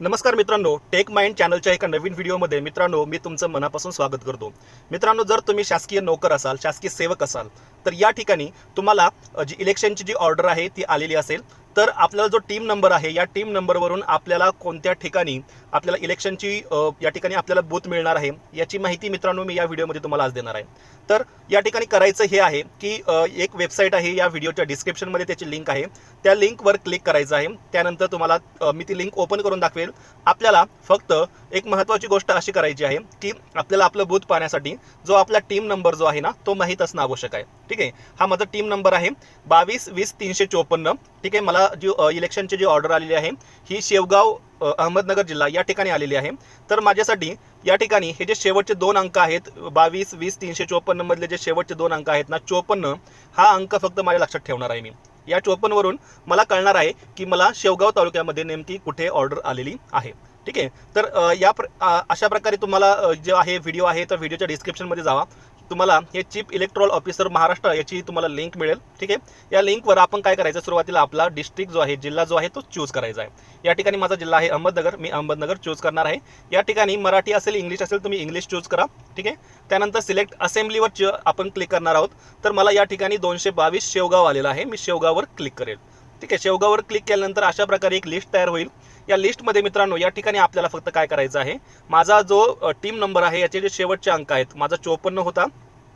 नमस्कार मित्रांनो take mind चॅनलच्या एका नवीन व्हिडिओमध्ये मित्रांनो मी तुमचं मनापासून स्वागत करतो. मित्रांनो जर तुम्ही शासकीय नोकर असाल शासकीय सेवक असाल तर या ठिकाणी तुम्हाला जी इलेक्शनची जी ऑर्डर आहे ती आलेली असेल. तर आपल्याला जो टीम नंबर आहे या टीम नंबरवरून आपल्याला कोणत्या ठिकाणी आपल्याला इलेक्शनची या ठिकाणी आपल्याला बूथ मिळणार आहे याची माहिती मित्रांनो मी या व्हिडिओमध्ये तुम्हाला आज देणार आहे. तर या ठिकाणी करायचं हे आहे की एक वेबसाईट आहे या व्हिडिओच्या डिस्क्रिप्शनमध्ये त्याची लिंक आहे. त्या लिंकवर क्लिक करायचं आहे. त्यानंतर तुम्हाला मी ती लिंक ओपन करून दाखवेल. आपल्याला फक्त एक महत्त्वाची गोष्ट अशी करायची आहे की आपल्याला आपलं बूथ पाहण्यासाठी जो आपला टीम नंबर जो आहे ना तो माहीत असणं आवश्यक आहे. ठीक आहे? हा माझा टीम नंबर आहे. बावीस वीस तीनशे चोपन्न. ठीक आहे? मला जी इलेक्शनची जी ऑर्डर आलेली आहे ही शेवगाव अहमदनगर जिल्हा या ठिकाणी आलेली आहे. तर माझ्यासाठी या ठिकाणी हे जे शेवटचे दोन अंक आहेत बावीस वीस तीनशे चोपन्नमधले जे शेवटचे दोन अंक आहेत ना चोपन्न हा अंक फक्त माझ्या लक्षात ठेवणार आहे मी. या चोपन्नवरून मला कळणार आहे की मला शेवगाव तालुक्यामध्ये नेमकी कुठे ऑर्डर आलेली आहे. ठीक आहे? तर या प्र अशा प्रकारे तुम्हाला जे आहे व्हिडिओ आहे तर व्हिडिओच्या डिस्क्रिप्शनमध्ये जावा. तुम्हाला हे चीफ इलेक्ट्रॉल ऑफिसर महाराष्ट्र याची तुम्हाला लिंक मिळेल ठीक आहे? या लिंकवर आपण काय करायचं? सुरुवातीला आपला डिस्ट्रिक्ट जो आहे जिल्हा जो आहे तो चूज करायचा आहे. या ठिकाणी माझा जिल्हा आहे अहमदनगर मी अहमदनगर चूज करणार आहे. या ठिकाणी मराठी असेल इंग्लिश असेल तुम्ही इंग्लिश चूज करा ठीक आहे? त्यानंतर सिलेक्ट असेंब्लीवर आपण क्लिक करणार आहोत. तर मला या ठिकाणी दोनशे बावीस शेवगाव आलेला आहे मी शेवगाववर क्लिक करेल. ठीक आहे? शेवगाववर क्लिक केल्यानंतर अशा प्रकारे एक लिस्ट तयार होईल. या लिस्टमध्ये मित्रांनो या ठिकाणी आपल्याला फक्त काय करायचं आहे? माझा जो टीम नंबर आहे याचे जे शेवटचे अंक आहेत माझा चोपन्न होता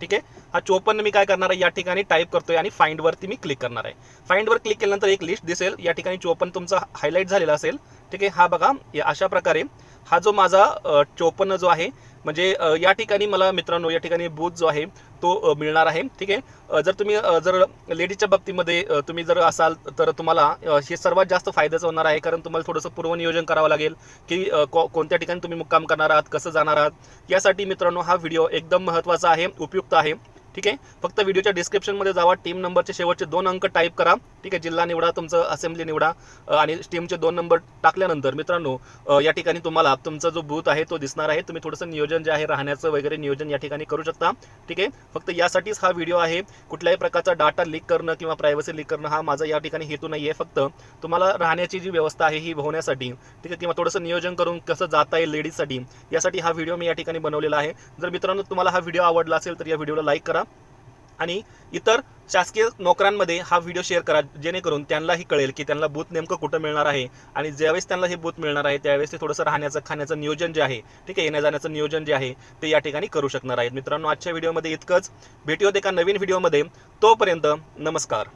ठीक आहे? हा चोपन्न मी काय करणार आहे? या ठिकाणी टाईप करतोय आणि फाइंडवरती मी क्लिक करणार आहे. फाइंडवर क्लिक केल्यानंतर एक लिस्ट दिसेल या ठिकाणी चोपन्न तुमचा हायलाईट झालेला असेल ठीक आहे? हा बघा या अशा प्रकारे हा जो माझा चोपन्न जो आहे म्हणजे या ठिकाणी मला मित्रांनो या ठिकाणी बूथ जो आहे तो मिळणार आहे. ठीक आहे? जर तुम्ही जर लेडीजच्या बाबतीमध्ये तुम्ही जर असाल तर तुम्हाला हे सर्वात जास्त फायद्याचं होणार आहे. कारण तुम्हाला थोडंसं पूर्वनियोजन करावं लागेल की को- कोणत्या ठिकाणी तुम्ही मुक्काम करणार आहात कसं जाणार आहात. यासाठी मित्रांनो हा व्हिडिओ एकदम महत्त्वाचा आहे उपयुक्त आहे. ठीक आहे? फक्त व्हिडिओच्या डिस्क्रिप्शनमध्ये जावा टीम नंबरचे शेवटचे दोन अंक टाईप करा. ठीक आहे? जिल्हा निवडा तुमचं असेंब्ली निवडा आणि टीमचे दोन नंबर टाकल्यानंतर मित्रांनो या ठिकाणी तुम्हाला तुमचा जो बूथ आहे तो दिसणार आहे. तुम्ही थोडंसं नियोजन जे आहे राहण्याचं वगैरे नियोजन या ठिकाणी करू शकता. ठीक आहे? फक्त यासाठीच हा व्हिडिओ आहे. कुठल्याही प्रकारचा डाटा लीक करणं किंवा प्रायव्हसी लीक करणं हा माझा या ठिकाणी हेतू नाही आहे फक्त तुम्हाला राहण्याची जी व्यवस्था आहे ही होण्यासाठी ठीक आहे किंवा थोडंसं नियोजन करून कसं जाता येईल लेडीजसाठी यासाठी हा व्हिडिओ मी या ठिकाणी बनवलेला आहे. जर मित्रांनो तुम्हाला हा व्हिडिओ आवडला असेल तर या व्हिडिओला लाईक करा. आणि इतर शासकीय नोकऱ्यांमध्ये हा व्हिडिओ शेअर करा जेणेकरून त्यांनाही कळेल की त्यांना बूथ नेमकं कुठं मिळणार आहे आणि ज्यावेळेस त्यांना हे बूथ मिळणार आहे त्यावेळेस ते थोडंसं राहण्याचं खाण्याचं नियोजन जे आहे ठीक आहे येण्या जाण्याचं नियोजन जे आहे ते या ठिकाणी करू शकणार आहेत. मित्रांनो आजच्या व्हिडिओमध्ये इतकंच. भेटूया एका नवीन व्हिडिओमध्ये तोपर्यंत नमस्कार.